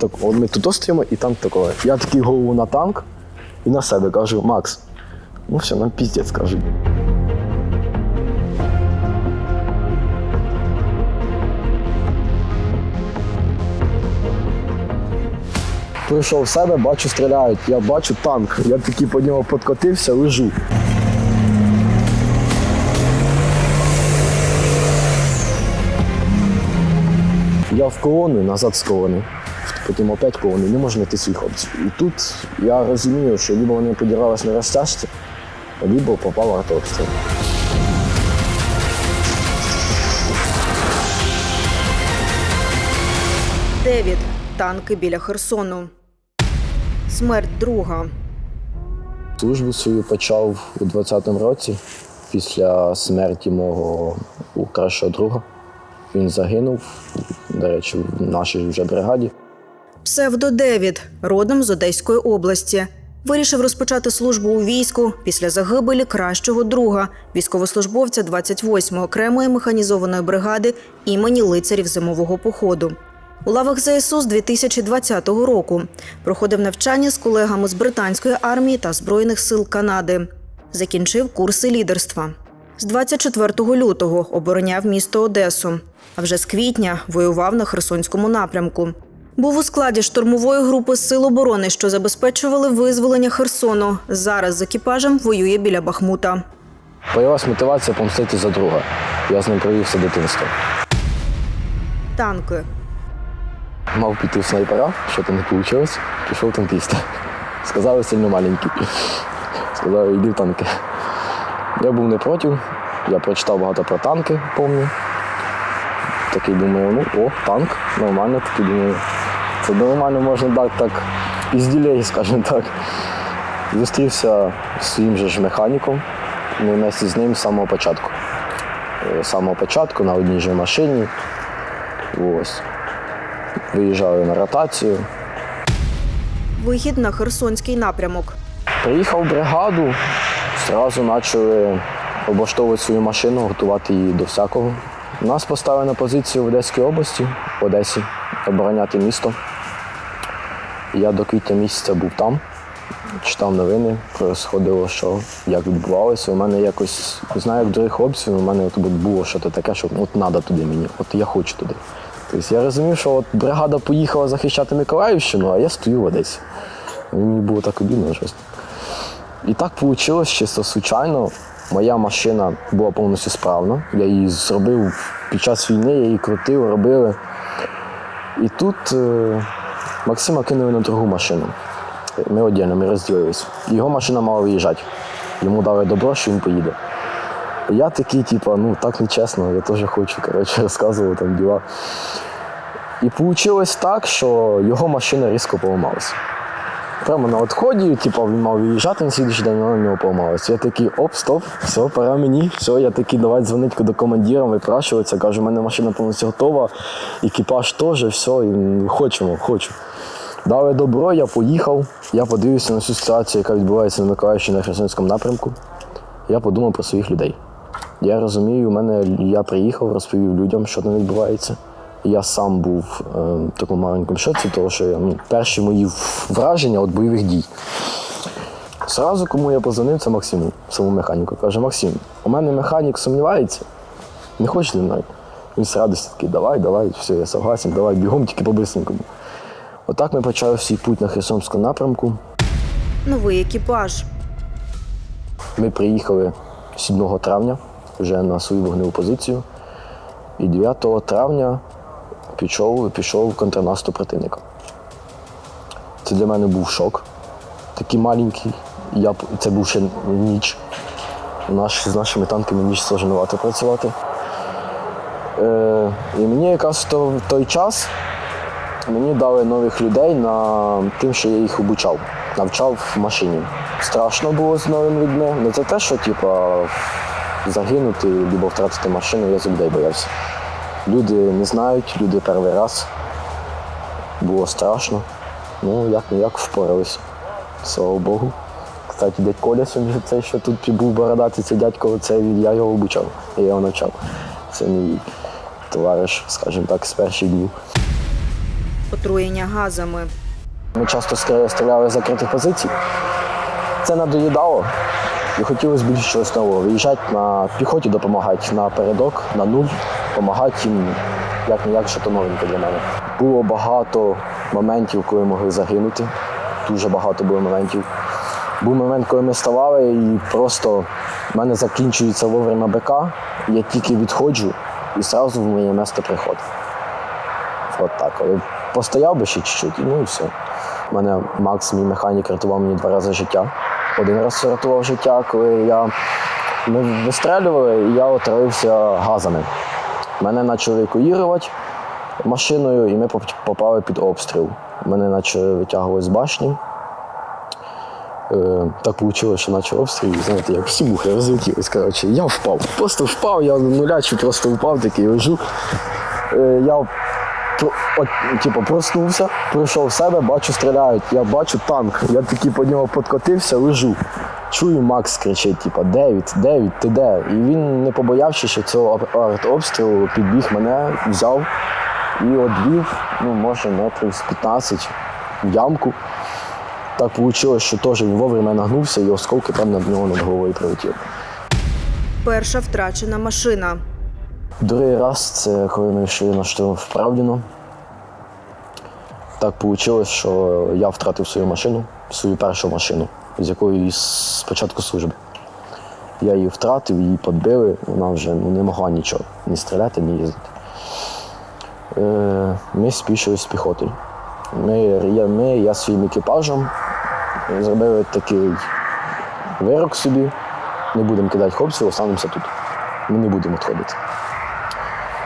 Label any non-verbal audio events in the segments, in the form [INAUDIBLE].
так, от ми тут стоїмо і танк такого. Я такий голову на танк і на себе кажу, Макс, ну все, нам піздець кажу. Прийшов в себе, бачу, стріляють. Я бачу танк. Я такий по нього подкотився, лежу. Я в колону, назад з колони. Потім опять колони, не можна знайти своїх хлопців. І тут я розумію, що либо вони подірвалися на розтяжці, либо попав артобстріл. Девід. Танки біля Херсону. Смерть друга. Службу свою почав у 20-му році після смерті мого кращого друга. Він загинув, до речі, в нашій вже бригаді. Псевдо Девід, родом з Одеської області. Вирішив розпочати службу у війську після загибелі кращого друга, військовослужбовця 28-ї окремої механізованої бригади імені лицарів зимового походу. У лавах ЗСУ з 2020 року проходив навчання з колегами з британської армії та збройних сил Канади. Закінчив курси лідерства. З 24 лютого обороняв місто Одесу, а вже з квітня воював на Херсонському напрямку. Був у складі штурмової групи сил оборони, що забезпечували визволення Херсону. Зараз з екіпажем воює біля Бахмута. Появилась мотивація помстити за друга. Я з ним провів все дитинство. Танки. Мав піти в снайпера, що то не вийшло, пішов танкіст. Сказали сильно маленький. Сказали, йди в танки. Я був не проти, я прочитав багато про танки, пам'ятаю. Такий думаю, ну о, танк, нормально, такий думаю. Це нормально можна дати так ізділей, скажімо так. Зустрівся з своїм же ж механіком. Ми вместе з ним з самого початку. Е, З самого початку на одній же машині. Ось. Виїжджали на ротацію. Вихід на Херсонський напрямок. Приїхав в бригаду, одразу почали облаштовувати свою машину, готувати її до всякого. Нас поставили на позицію в Одеській області, в Одесі, обороняти місто. Я до квітня місяця був там, читав новини, розходило, що як відбувалося. У мене якось, не знаю, як других хлопців, у мене от було щось таке, що от треба туди мені, от я хочу туди. Тобто я розумів, що от бригада поїхала захищати Миколаївщину, а я стою в Одесі. Мені було так обідно щось. І так вийшло, чисто случайно. Моя машина була повністю справна. Я її зробив під час війни, я її крутив, робили. І тут е, Максима кинули на другу машину. Ми одягнули, ми розділились. Його машина мала виїжджати. Йому дали добро, що він поїде. Я такий, типу, ну так нечесно, я теж хочу, коротше, розказував там діла. І вийшло так, що його машина різко поламалася. Прямо на відході, типу, він мав виїжджати на слідчий день, вона в нього поламалася. Я такий, оп, стоп, все, пора мені. Все, я такий, давай дзвонити до командира, випрашуватися. Кажу, у мене машина повністю готова, екіпаж теж, все, і хочемо, хочу. Дали добро, я поїхав, я подивився на всю ситуацію, яка відбувається на Миколаївщині на Херсонському напрямку. Я подумав про своїх людей. Я розумію, у мене я приїхав, розповів людям, що там відбувається. Я сам був е, в такому маленькому шоці, тому що ну, перші мої враження від бойових дій. Зразу, кому я позвонив, це Максиму, самому механіку. Каже, Максим, у мене механік сумнівається, не хочеш зі мною? Він з радістю такий, давай, давай, все, я согласен, давай, бігом тільки по-бистренькому. Отак ми почали свій путь на Херсонському напрямку. Новий екіпаж. Ми приїхали 7 травня вже на свою вогневу позицію. І 9 травня пішов, пішов контрнаступ противника. Це для мене був шок. Такий маленький. Я, це був ще ніч. Наш, з нашими танками ніч сложновато працювати. Е, і мені якраз в то- той час мені дали нових людей на тим, що я їх обучав, навчав в машині. Страшно було з новими людьми. Не це те, що типа, загинути або втратити машину, я з людей боявся. Люди не знають, люди перший раз. Було страшно. Ну, як не як впоралися. Слава Богу. Кстати, дядь Коля сьогодні, цей, що тут був бородатий, це дядько, це я його обучав, я його навчав. Це мій товариш, скажімо так, з перших днів. отруєння газами. Ми часто стріляли з закритих позицій. Це надоїдало. І хотілося більше чогось нового. Виїжджати на піхоті, допомагати на передок, на нуль, допомагати їм як ніяк, що то новеньке для мене. Було багато моментів, коли могли загинути. Дуже багато було моментів. Був момент, коли ми ставали, і просто в мене закінчується вовремя БК, я тільки відходжу і одразу в моє місце приходить. От так. Але постояв би ще чуть-чуть, і ну і все. У мене Макс, мій механік, рятував мені два рази життя. Один раз рятував життя, коли я... ми вистрелювали, і я отравився газами. Мене почали евакуювати машиною, і ми попали під обстріл. Мене почали витягувати з башні. Е, так вийшло, що почав обстріл, знаєте, як всі мухи розлетілись. Коротше, я впав. Просто впав, я нулячий просто впав, такий лежу. Е, я от, типу, проснувся, прийшов в себе, бачу, стріляють. Я бачу танк. Я такий по нього подкотився, лежу. Чую, Макс кричить, типу, Девід, Девід, ти де? І він, не побоявши, що цього артобстрілу, підбіг мене, взяв і одвів, ну, може, метрів з 15 в ямку. Так вийшло, що теж він вовремя нагнувся і осколки там над нього над головою прилетіли. Перша втрачена машина. Другий раз це коли ми йшли на штурм в Правдіно. Так вийшло, що я втратив свою машину, свою першу машину, з якою і з початку служби. Я її втратив, її підбили, вона вже ну, не могла нічого, ні стріляти, ні їздити. Е, ми спішили з піхотою. Ми, я, ми, я своїм екіпажем зробили такий вирок собі. Не будемо кидати хлопців, останемося тут. Ми не будемо відходити.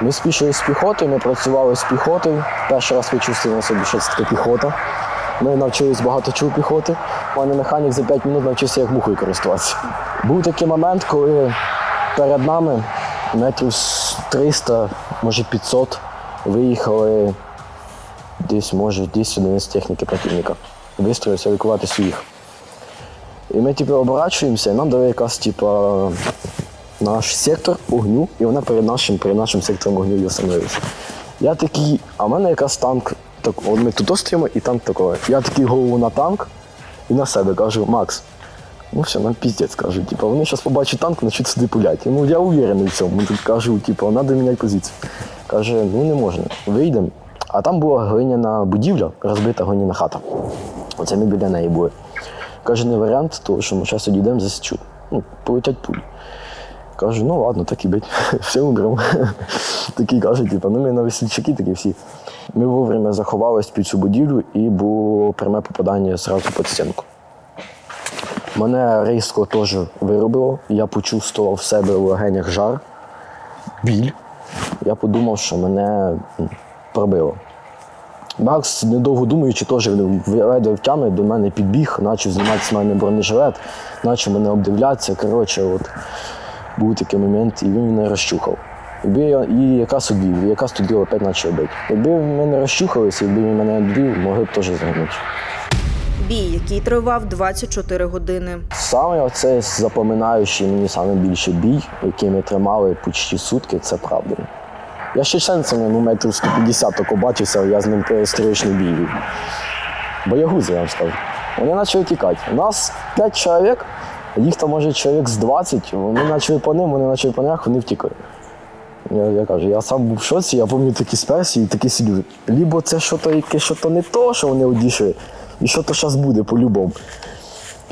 Ми спішили з піхотою, ми працювали з піхотою. Перший раз відчувствували на собі, що це таке піхота. Ми навчились багато чого піхоти. У механік за 5 хвилин навчився як мухою користуватися. Був такий момент, коли перед нами метрів 300, може 500, виїхали десь, може, 10 одиниць техніки противника. Вистроївся лікувати своїх. І ми типу, оборачуємося, і нам дали якась типу, наш сектор огню, і вона перед нашим, перед нашим сектором огню і остановилася. Я такий, а в мене якась танк, так, от ми тут стоїмо і танк такий. Я такий голову на танк і на себе кажу, Макс, ну все, нам піздець кажу. Типу, вони зараз побачать танк, почнуть сюди пуляти. Ну я уверений в цьому. Тут кажу, типу, треба міняти позицію. Каже, ну не можна, вийдемо. А там була глиняна будівля, розбита глиняна хата. Оце ми біля неї були. Каже, не варіант, тому що ми зараз одійдемо засічу. Ну, полетять пулі. Кажу, ну ладно, так і бить. [LAUGHS] Все умремо. [LAUGHS] Такі кажуть, типу, ну ми на весільчаки такі всі. Ми вовремя заховались під цю будівлю і було пряме попадання зразу під стінку. Мене різко теж виробило. Я почувствував в себе у легенях жар, біль. Я подумав, що мене пробило. Макс, недовго думаючи, теж веде в тями, до мене підбіг, почав знімати з мене бронежилет, почав мене обдивлятися. Коротше, от, був такий момент, і він мене розчухав. Якби я і якраз одвів, і якраз тоді опять почав бити. Якби ми не розчухалися, якби він мене одвів, могли б теж загинути. Бій, який тривав 24 години. Саме оце запоминаючий мені саме більше бій, який ми тримали почти сутки, це правда. Я ще чеченцями ну, метрів 150 тако бачився, я з ним стрічний бій. Боягузи, я вам скажу. Вони почали тікати. У нас 5 чоловік, їх там може чоловік з 20, вони почали по ним, вони почали по них, вони втікли. Я, я кажу, я сам був в шоці, я пам'ятаю такі сперсі і такі сидю. Лібо це що яке, що не то, що вони одійшли, і що то зараз буде по-любому.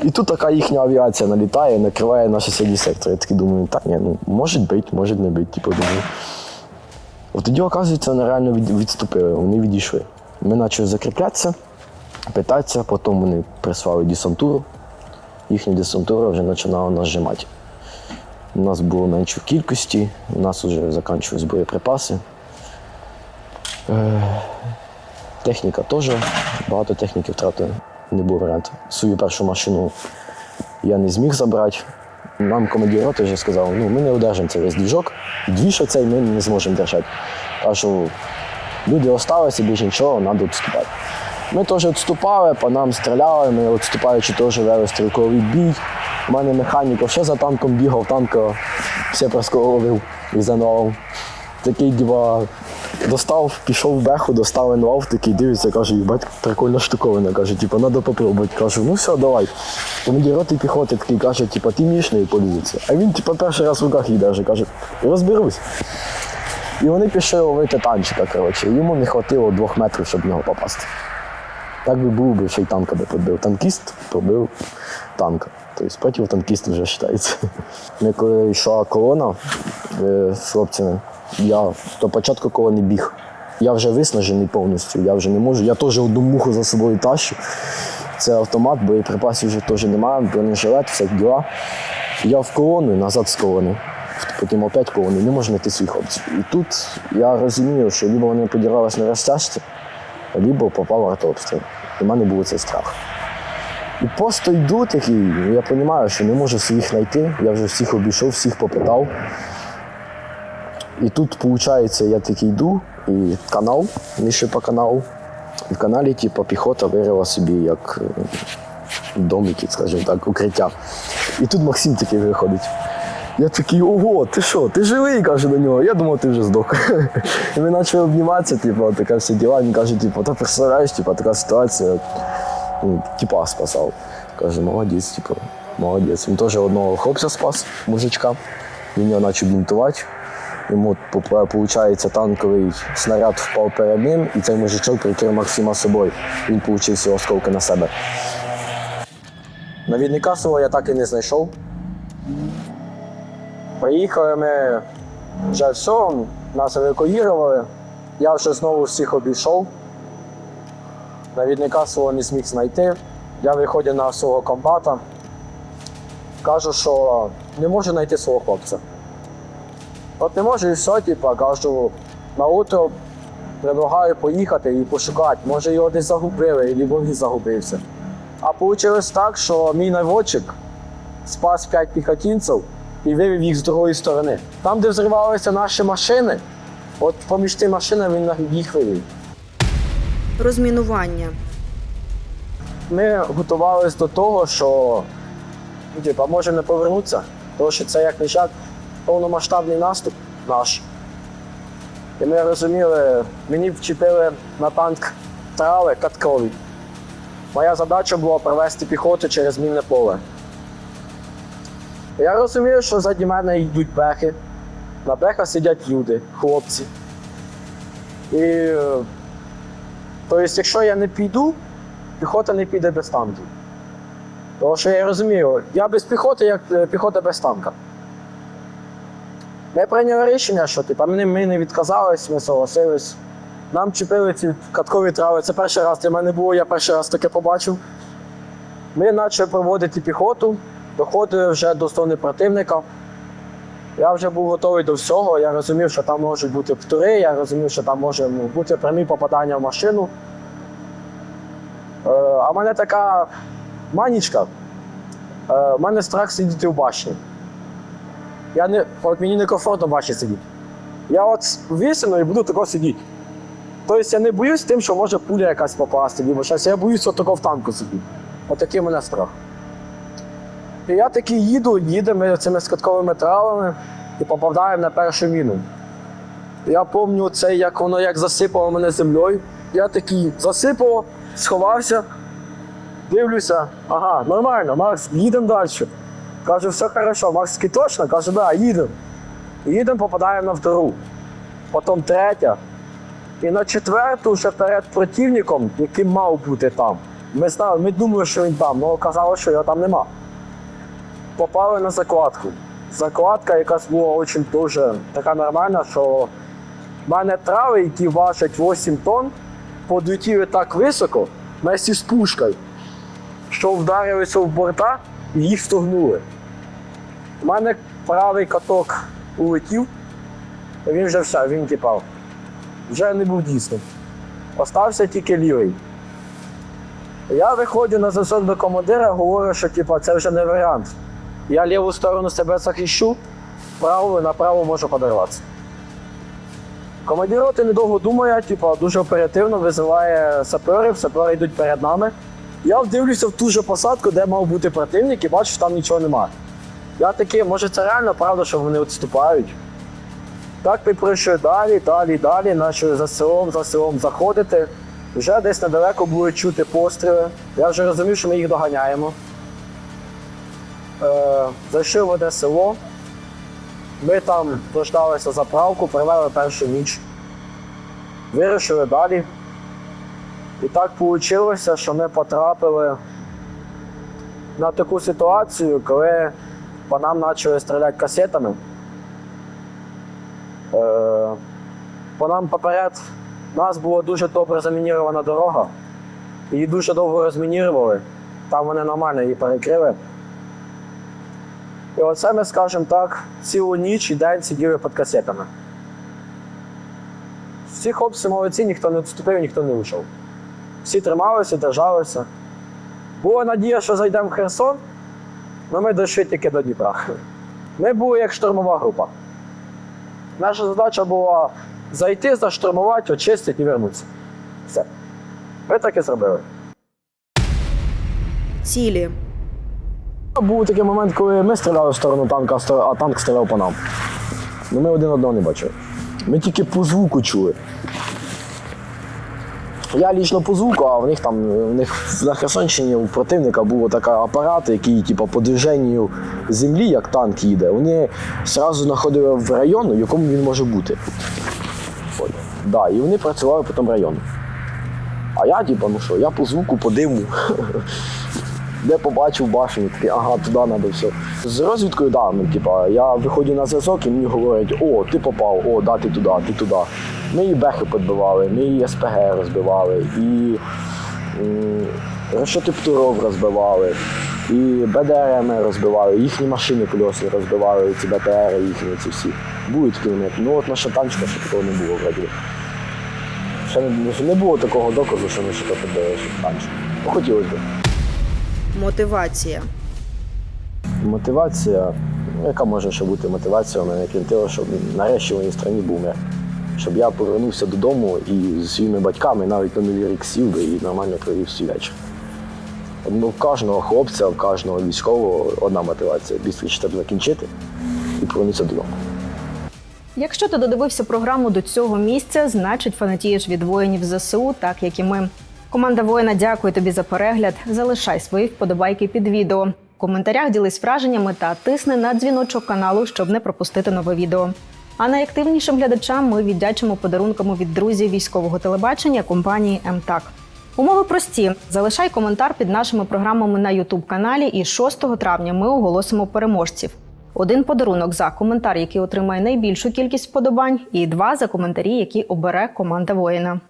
І тут така їхня авіація налітає, накриває наш сусідній сектор. Я такий думаю, так, ні, ну може бити, може не бити, типу думаю. От тоді, оказується, вони реально відступили, вони відійшли. Ми почали закріплятися, питатися, потім вони прислали десантуру. Їхня десантура вже починала нас зжимати. У нас було менше кількості, у нас вже закінчились боєприпаси. Е, Техніка теж, багато техніки втратили, не було варіантів. Свою першу машину я не зміг забрати. Нам командир роти вже сказав, ну ми не одержимо цей весь двіжок, двіж оцей ми не зможемо держати. Кажу, люди залишилися, більше нічого, треба відступати. Ми теж відступали, по нам стріляли, ми відступаючи теж вели стрілковий бій. У мене механік ще за танком бігав, танка все проскоровив і заново. Такий діва достав, пішов в беху, достав енлав, такий дивиться, каже, їбать, прикольна штуковина. Каже, типу, треба попробувати. Кажу, ну все, давай. Командир роти піхоти такий каже, типу, ти вмієш нею пользуватися. А він, типу, перший раз в руках держить, каже, розберусь. І вони пішли ловити танчика, коротше. Йому не хватило двох метрів, щоб в нього попасти. Так би був би ще й танка би подбив. Танкіст побив танка. Тобто проти танкіста вже вважається. Ми коли йшла колона е, з хлопцями, я до початку колони біг. Я вже виснажений повністю, я вже не можу. Я теж одну муху за собою тащу. Це автомат, боєприпасів вже теж немає, бронежилет, все діла. Я в колону, назад з колони. Потім опять колони, не можу знайти своїх хлопців. І тут я розумію, що либо вони подірались на розтяжці, либо попав артобстріл. В мене був цей страх. І просто йду такий, ну, я розумію, що не можу своїх знайти. Я вже всіх обійшов, всіх попитав. І тут, виходить, я такий йду, і канал, міше по каналу. І в каналі, типу, піхота вирила собі як е, домики, скажімо так, укриття. І тут Максим такий виходить. Я такий, ого, ти що, ти живий? каже до нього. Я думав, ти вже здох. [LAUGHS] І ми почали обніматися, типу, така всі діла. Він каже, типу, та представляєш, типу, така ситуація. Ну, типа спасав. Каже, молодець, типу, молодець. Він теж одного хлопця спас, мужичка. Він його почав бінтувати. Йому, виходить, танковий снаряд впав перед ним, і цей мужичок прикрив Максима собою. Він всі осколки на себе. Навідника свого я так і не знайшов. Приїхали ми вже все, нас евакуювали. Я вже знову всіх обійшов. Навідника свого не зміг знайти. Я виходжу на свого комбата. Кажу, що не можу знайти свого хлопця. От не можу і все, типу, кажу, на утро предлагаю поїхати і пошукати. Може його десь загубили, або він загубився. А вийшло так, що мій наводчик спас п'ять піхотинців і вивів їх з другої сторони. Там, де взривалися наші машини, от поміж тими машинами він їх вивів. Розмінування. Ми готувалися до того, що ну, типа, може не повернутися, тому що це як не як повномасштабний наступ наш. І ми розуміли, мені вчепили на танк трави каткові. Моя задача була провести піхоту через мінне поле. Я розумію, що ззаді мене йдуть бехи. На бехах сидять люди, хлопці. І тобто, якщо я не піду, піхота не піде без танків. Тому що я розумію, я без піхоти, як е, піхота без танка. Ми прийняли рішення, що типу, ми, ми не відказались, ми согласились. Нам чіпили ці каткові трави. Це перший раз для мене було, я перший раз таке побачив. Ми почали проводити піхоту, доходили вже до зони противника. Я вже був готовий до всього. Я розумів, що там можуть бути птури, я розумів, що там може ну, бути прямі попадання в машину. Е, а в мене така манічка. Е, У мене страх сидіти в башні. Я не, от мені некомфортно в башні сидіти. Я от висину і буду тако сидіти. Тобто я не боюсь тим, що може пуля якась попасти, або щось. Я боюсь от такого в танку сидіти. Отакий у мене страх. І я такий їду, їдемо цими скатковими травами і попадаємо на першу міну. Я пам'ятаю це, як воно як засипало мене землею. Я такий засипав, сховався, дивлюся, ага, нормально, Макс, їдемо далі. Кажу, все хорошо, Макс такий точно? Каже, да, їдемо. Їдемо, попадаємо на втору. Потім третя. І на четверту вже перед противником, який мав бути там. Ми знали, ми думали, що він там, але оказалось, що його там нема. Попали на закладку. Закладка якась була дуже, дуже така нормальна, що в мене трави, які важать 8 тонн, подлетіли так високо, вместе з пушкою, що вдарилися в борта і їх стогнули. У мене правий каток улетів, він вже все, він тіпав. Вже не був дійсним. Остався тільки лівий. Я виходжу на зв'язок до командира, говорю, що типу, це вже не варіант. Я ліву сторону себе захищу, правою направо можу подаруватися. Командир роти недовго думає, типу, дуже оперативно визиває саперів, сапери йдуть перед нами. Я вдивлюся в ту же посадку, де мав бути противник, і бачу, що там нічого немає. Я такий, може це реально правда, що вони відступають. Так ми пройшли далі, далі, далі, почали за селом, за селом заходити. Вже десь недалеко були чути постріли. Я вже розумів, що ми їх доганяємо. Е, зайшли в одне село. Ми там дождалися заправку, провели першу ніч. Вирішили далі. І так вийшло, що ми потрапили на таку ситуацію, коли по нам почали стріляти касетами. Е, по нам поперед нас була дуже добре замінірована дорога. Її дуже довго розмінірували. Там вони нормально її перекрили. І оце ми, скажімо так, цілу ніч і день сиділи під касетами. Всі хлопці молодці, ніхто не відступив, ніхто не вийшов. Всі трималися, держалися. Була надія, що зайдемо в Херсон, але ми дійшли тільки до Дніпра. Ми були як штурмова група. Наша задача була зайти, заштурмувати, очистити і вернутися. Все. Ми так і зробили. Цілі. Був такий момент, коли ми стріляли в сторону танка, а танк стріляв по нам. Ну ми один одного не бачили. Ми тільки по звуку чули. Я лічно по звуку, а в них там в них на Херсонщині у противника був такий апарат, який типу, по движенню землі, як танк їде, вони одразу знаходили в району, в якому він може бути. От. Да, і вони працювали по тому району. А я, типу, ну що, я по звуку, по диму. [LAUGHS] Де побачив башню, такий, ага, туди треба все. З розвідкою, да, ну, типа, я виходжу на зв'язок і мені говорять, о, ти попав, о, да, ти туди, ти туди. Ми і бехи підбивали, ми і СПГ розбивали, і м, решети птуров розбивали, і БДР ми розбивали, їхні машини кольосні розбивали, ці БТР їхні, ці всі. Були такі моменти. Ну от наша танчика, що такого не було вроді. Ще не, ще не було такого доказу, що ми ще підбили що танчик. Ну, хотілося б. Мотивація. Мотивація, яка може ще бути мотивація у мене, крім того, щоб нарешті в моїй країні був мир. Щоб я повернувся додому і зі своїми батьками навіть на новий рік сів би і нормально провів свій вечір. Ну, в кожного хлопця, в кожного військового одна мотивація більше щоб закінчити і повернутися додому. Якщо ти додивився програму до цього місця, значить фанатієш від воїнів ЗСУ, так як і ми. Команда воїна дякує тобі за перегляд. Залишай свої вподобайки під відео. В коментарях ділись враженнями та тисни на дзвіночок каналу, щоб не пропустити нове відео. А найактивнішим глядачам ми віддячимо подарунками від друзів військового телебачення компанії МТАК. Умови прості: залишай коментар під нашими програмами на youtube каналі, і 6 травня ми оголосимо переможців. Один подарунок за коментар, який отримає найбільшу кількість вподобань, і два за коментарі, які обере команда воїна.